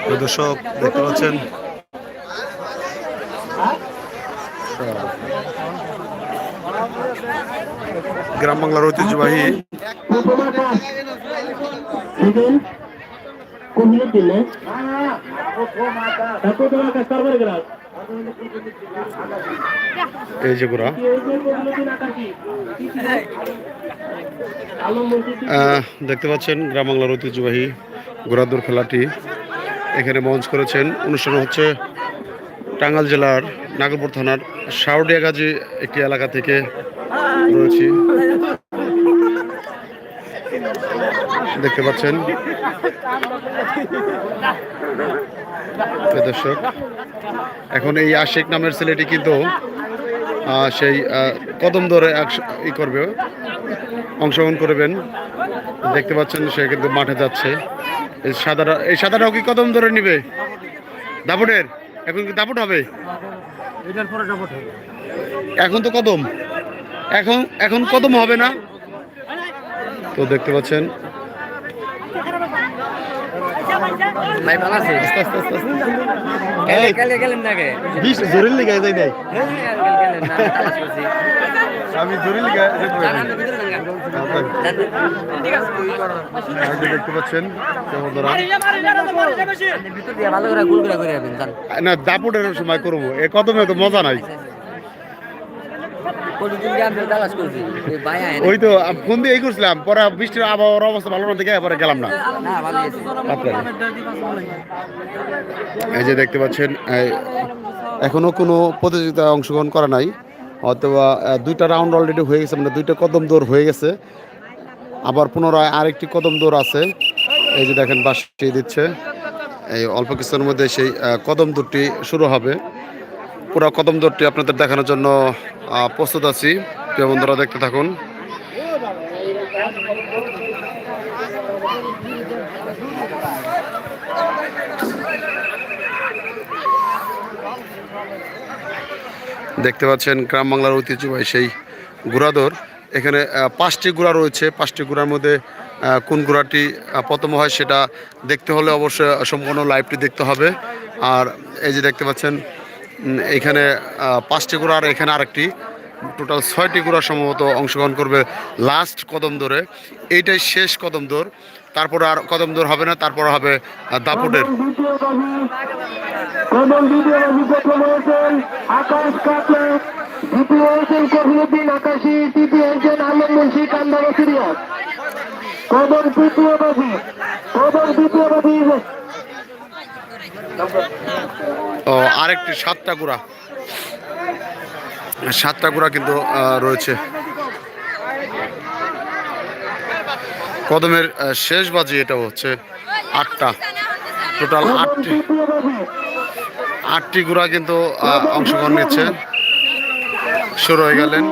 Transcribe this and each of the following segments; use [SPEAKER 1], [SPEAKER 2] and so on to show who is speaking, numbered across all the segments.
[SPEAKER 1] প্রিয় দর্শক, দেখতে পাচ্ছেন? গ্রাম বাংলার ঐতিহ্যবাহী এই যে গোড়া দেখতে পাচ্ছেন, গ্রাম বাংলার ঐতিহ্যবাহী ঘোড়াদৌড় খেলাটি। এখানে মঞ্চ করেছেন। অনুষ্ঠান হচ্ছে টাঙ্গাল জেলার নাগরপুর থানার সাউডিয়া গাজী একটি এলাকা থেকে রয়েছি। দেখতে পাচ্ছেন। দর্শক, এখন এই আশেক নামের ছেলেটি কিন্তু সেই কদম ধরে ই করবে, অংশগ্রহণ করবেন। দেখতে পাচ্ছেন সে কিন্তু মাঠে যাচ্ছে। এই সাদাটা এই সাদাটাও কি কদম ধরে নিবে। দাপুটের? এখন কি দাপুট হবে? এখন তো কদম। এখন এখন কদম হবে না? তো দেখতে পাচ্ছেন। আমি জরুরি না, দাপুটের সময় করব। এ কদমে তো মজা নাই।
[SPEAKER 2] ওই
[SPEAKER 1] তো করছিলাম? পরে বৃষ্টির আবহাওয়ার অবস্থা গেলাম না। এই যে দেখতে পাচ্ছেন এখনও কোনো প্রতিযোগিতায় অংশগ্রহণ করা নাই। অথবা দুইটা রাউন্ড অলরেডি হয়ে গেছে মানে দুইটা কদম দৌড় হয়ে গেছে। আবার পুনরায় আরেকটি কদম দৌড় আছে। এই যে দেখেন বাসটি দিচ্ছে। এই অল্প কিছুর মধ্যে সেই কদম দৌড়টি শুরু হবে। পুরো কদম দৌড়টি আপনাদের দেখানোর জন্য প্রস্তুত আছি। বন্ধুরা, দেখতে থাকুন। দেখতে পাচ্ছেন গ্রাম বাংলার ঐতিহ্যবাহী সেই ঘোড়াদৌড় এখানে পাঁচটি ঘোড়া রয়েছে। পাঁচটি ঘোড়ার মধ্যে কোন আহ, প্রথম হয় সেটা দেখতে হলে অবশ্যই সম্পূর্ণ লাইভটি দেখতে হবে। আর এই যে দেখতে পাচ্ছেন এখানে পাঁচটি ঘোড়া আর এখানে আরেকটি। টোটাল ছয়টি ঘোড়া সম্ভবত অংশগ্রহণ করবে লাস্ট কদম দৌড়ে এইটাই শেষ কদম দৌড় তারপরে আর কদম দৌড় হবে না তারপর হবে দাপুটের।
[SPEAKER 3] দ্বিতীয় কবি কদম দ্বিতীয় কবি প্রথম হয়েছেন আকাশ কাকলে দ্বিতীয় হয়েছেন কবিউদ্দিন আকাশী তৃতীয় হয়েছেন আলম মুন্সি কান্দাবা সিরিয়াস কদম তৃতীয় কবি কদম দ্বিতীয় কবি
[SPEAKER 1] ও আরেকটি সাতটা গুড়া সাতটা গুড়া কিন্তু আহ, রয়েছে। কদমের শেষ বাজি এটা হচ্ছে আটটা। টোটাল আটটি। আটটি গুড়া কিন্তু অংশগ্রহণ নিচ্ছে। শুরু হয়ে গেলেন।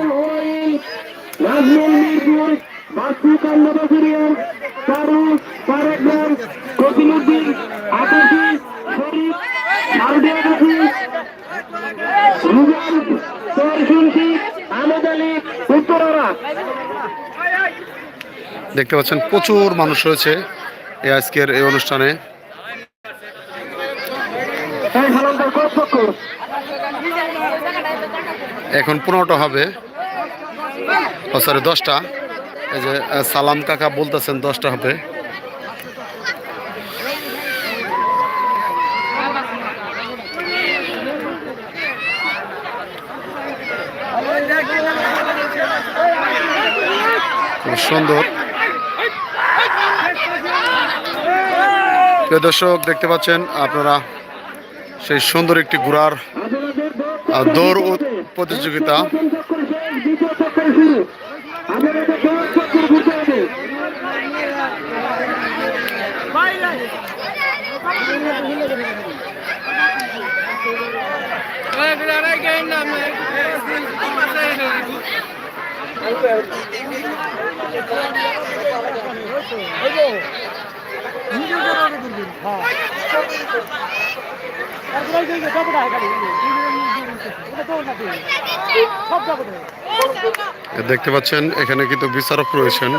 [SPEAKER 3] মিরপুর
[SPEAKER 1] দেখতে পাচ্ছেন প্রচুর মানুষ রয়েছে এই আজকের এই অনুষ্ঠানে। এখন পনেরোটা হবে। ও সরি দশটা। এই যে সালাম কাকা বলতেছেন দশটা হবে। খুব সুন্দর। প্রিয় দর্শক দেখতে পাচ্ছেন আপনারা সেই সুন্দর একটি ঘোড়ার দৌড় প্রতিযোগিতা। দেখতে পাচ্ছেন এখানে কিন্তু বিচারক রয়েছেন।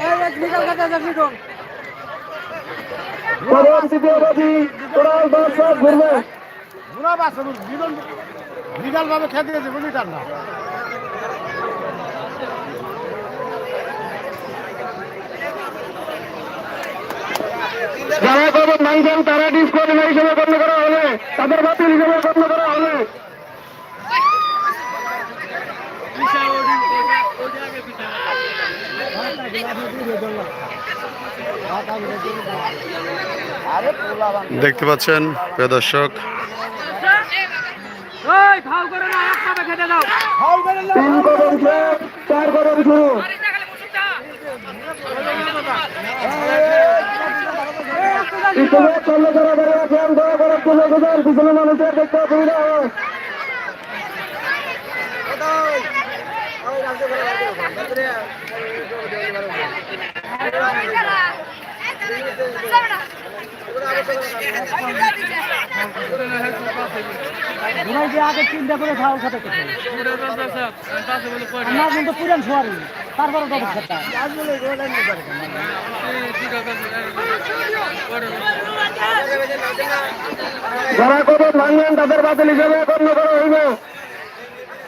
[SPEAKER 3] শেষ তৃতীয় চক্কর শুরু প্রথম তৃতীয় বাজি টোটাল দর্শক ঘুরবে।
[SPEAKER 4] পুরা বাসন বিদল বিদাল ভাবে খেতে গেছে বুঝলি তার না
[SPEAKER 3] যারা খবর ভাঙছেন তারা ডিসকোয়ালিফাই হিসেবে গণ্য করা হবে তাদের বাতিল হিসেবে গণ্য করা হবে
[SPEAKER 1] দেখতে পাচ্ছেন প্রিয় দর্শক
[SPEAKER 3] পিছনে মানুষের দেখতে অসুবিধা হয়
[SPEAKER 2] আগে চিন্তা করে খাওয়া খাতে আমার কিন্তু তারপরে ডবল খাতা।
[SPEAKER 3] যারা কদম ভাঙবেন তাদের বাতিল হিসেবে গণ্য করা হইবে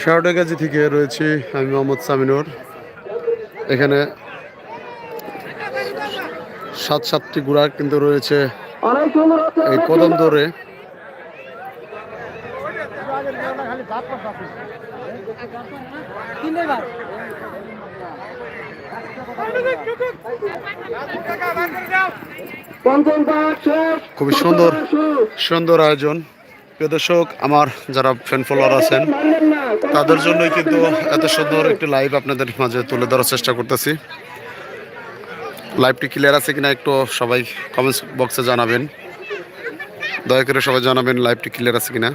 [SPEAKER 1] শারডাগাজি থেকে রয়েছি আমি মোহাম্মদ সামিনুর। এখানে সাত সাতটি গুড়া কিন্তু রয়েছে এই কদম
[SPEAKER 3] শেষ
[SPEAKER 1] খুবই সুন্দর সুন্দর আয়োজন। প্রিয় দর্শক, আমার যারা ফ্যান ফলোয়ার আছেন তাদের জন্যই কিন্তু এত সুন্দর একটি লাইভ আপনাদের মাঝে তুলে ধরার চেষ্টা করতেছি। লাইভটি ক্লিয়ার আছে কিনা একটু সবাই কমেন্টস বক্সে জানাবেন। দয়া করে সবাই জানাবেন লাইভটি ক্লিয়ার আছে কিনা।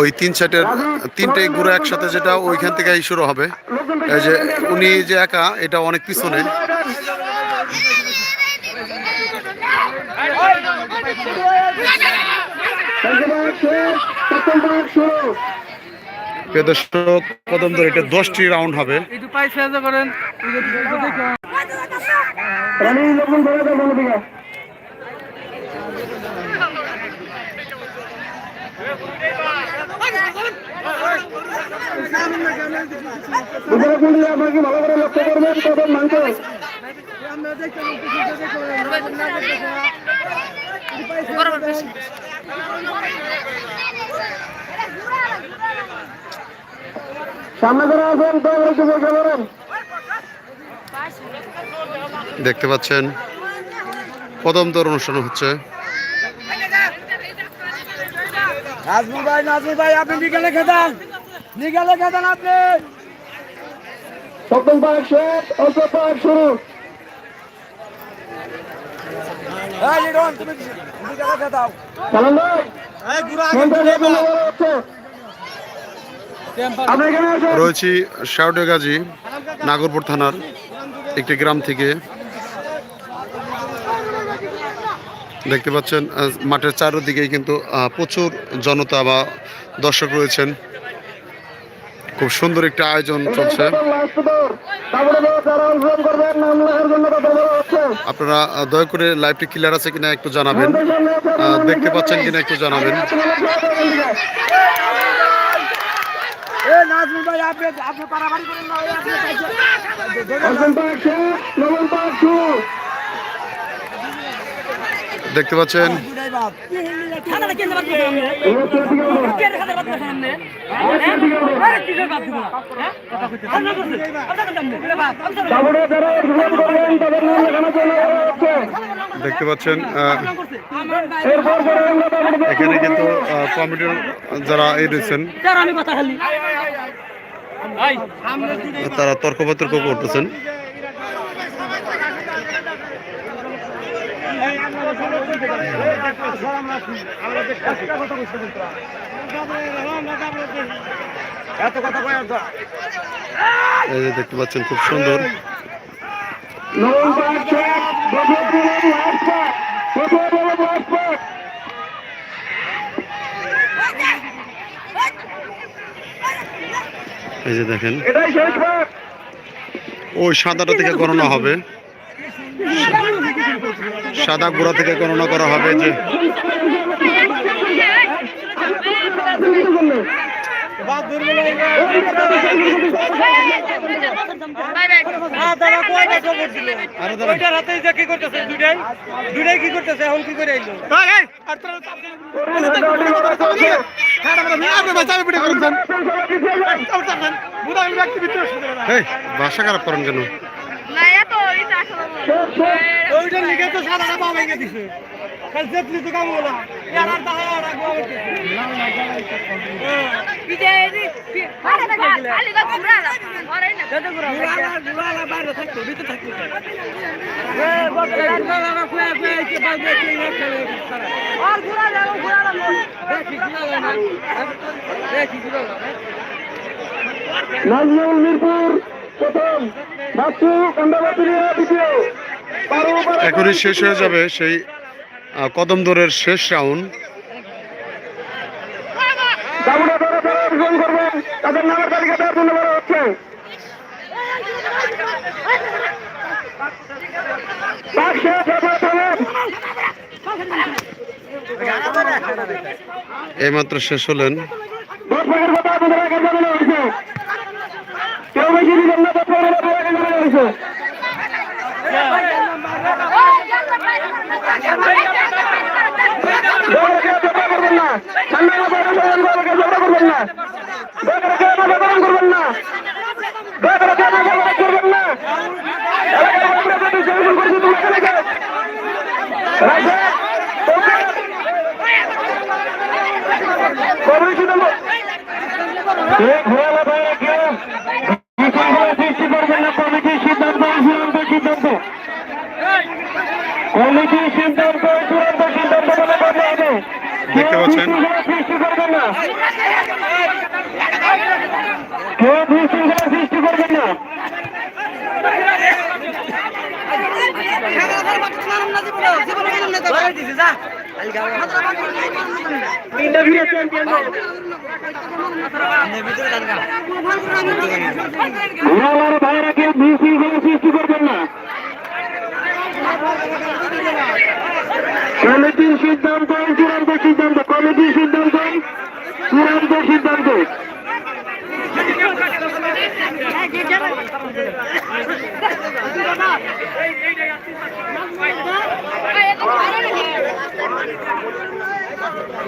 [SPEAKER 1] ওই তিন সেটের, তিনটে গুঁড়ো একসাথে যেটা ওইখান থেকেই শুরু হবে। এই যে উনি যে একা, এটা অনেক পিছনে। এটা দশটি রাউন্ড হবে।
[SPEAKER 2] করেন
[SPEAKER 3] আপনাকে ভালো করে লক্ষ্য করবেন ভাঙছে সামনে
[SPEAKER 1] দেখতে পাচ্ছেন প্রথম তোর অনুষ্ঠান হচ্ছে।
[SPEAKER 2] নাজমুল ভাই নাজমুল ভাই আপনি বিকালে খেতান বিকালে খেতান আপনি।
[SPEAKER 3] সপ্তম পাক শেষ অল্প পাক শুরু। ভাই।
[SPEAKER 1] রয়েছি শাউডে গাজী নাগরপুর থানার একটি গ্রাম থেকে। দেখতে পাচ্ছেন মাঠের চারদিকেই কিন্তু প্রচুর জনতা বা দর্শক রয়েছেন। খুব সুন্দর একটি আয়োজন চলছে। আপনারা দয়া করে লাইভটি ক্লিয়ার আছে কিনা একটু জানাবেন। দেখতে পাচ্ছেন কিনা একটু জানাবেন।
[SPEAKER 2] আপনি আপনি পারাবাড়ি করেন না ওই আপনি
[SPEAKER 3] অষ্টম পাক শেষ নবম পাক শুরু
[SPEAKER 1] দেখতে পাচ্ছেন। দেখতে পাচ্ছেন এখানে কিন্তু কমিটির যারা এই রয়েছেন
[SPEAKER 5] তারা
[SPEAKER 1] তর্ক বিতর্ক করতেছেন
[SPEAKER 4] এত কথা কয় আর
[SPEAKER 1] দেখতে পাচ্ছেন খুব সুন্দর। এই যে দেখেন। ওই সাদাটা থেকে গণনা হবে। সাদা গোড়া থেকে গণনা করা হবে যে ভাষা খারাপ করেন কেন?
[SPEAKER 2] ওইটার লিগে তো সারাটা পা ভেঙে দিছে। জেতলি তো কাম আর
[SPEAKER 6] খালি কথা ঘুরা না আরে না।
[SPEAKER 5] যত ঘুরা ঘুরা বাইরে থাকতো ভিতরে থাকতো
[SPEAKER 6] আর ঘুরা না ঘুরা না
[SPEAKER 3] নাজমুল মিরপুর। প্রথম কান্দাবাতুরিয়া দ্বিতীয়।
[SPEAKER 1] এখনই শেষ হয়ে যাবে সেই কদম দৌড়ের শেষ রাউন্ড।
[SPEAKER 3] তাদের নামের তালিকা দেওয়ার জন্য বলা হচ্ছে। পাক শেষ হবে থামেন
[SPEAKER 1] এইমাত্র শেষ হলেন।
[SPEAKER 3] ঠান্ডা করবেন না দয়া করে কেউ মাথা গরম করবেন না দয়া করে কেউ মাথা গরম করবেন না এলাকায় আমরা যদি সেরকম পরিস্থিতি উঠে দেখে রাইট ওকে কবে সিদ্ধান্ত এই ঘোরালা বাইরে কেউ বিশৃঙ্খলা সৃষ্টি করবেন না কমিটির সিদ্ধান্ত চূড়ান্ত সিদ্ধান্ত কমিটির সিদ্ধান্ত চূড়ান্ত সিদ্ধান্ত বলে কথা হবে
[SPEAKER 1] দেখতে
[SPEAKER 3] কেউ
[SPEAKER 1] পাচ্ছেন?
[SPEAKER 3] বিশৃঙ্খলা সৃষ্টি করবেন না কেউ সৃষ্টি করবেন না ঘোরালার বাইরে কেউ বিশৃঙ্খলা সৃষ্টি করবেন না কমিটির সিদ্ধান্ত চূড়ান্ত সিদ্ধান্ত কমিটির সিদ্ধান্ত চূড়ান্ত সিদ্ধান্ত।